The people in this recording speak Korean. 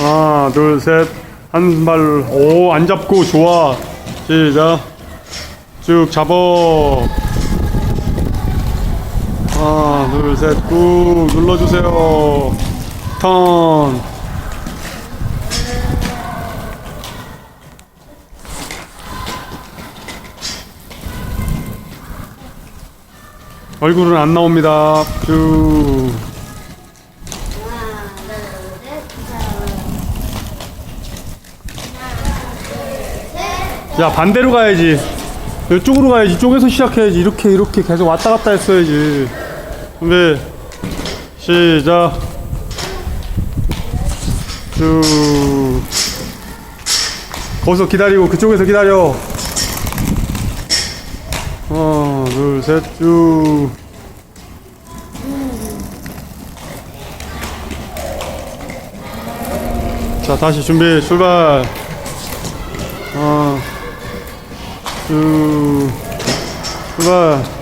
하나, 둘, 셋. 한 발, 오, 안 잡고, 좋아. 시작. 쭉 잡어. 하나, 둘, 셋. 꾹 눌러주세요. 턴. 얼굴은 안 나옵니다. 쭉. 하나, 둘, 셋. 야 반대로 가야지. 이쪽으로 가야지. 이쪽에서 시작해야지. 이렇게 이렇게 계속 왔다 갔다 했어야지. 준비. 시작. 쭉. 거기서 기다리고 그쪽에서 기다려. 하나 둘셋쭉. 자 다시 준비 출발. 하 나쭉 출발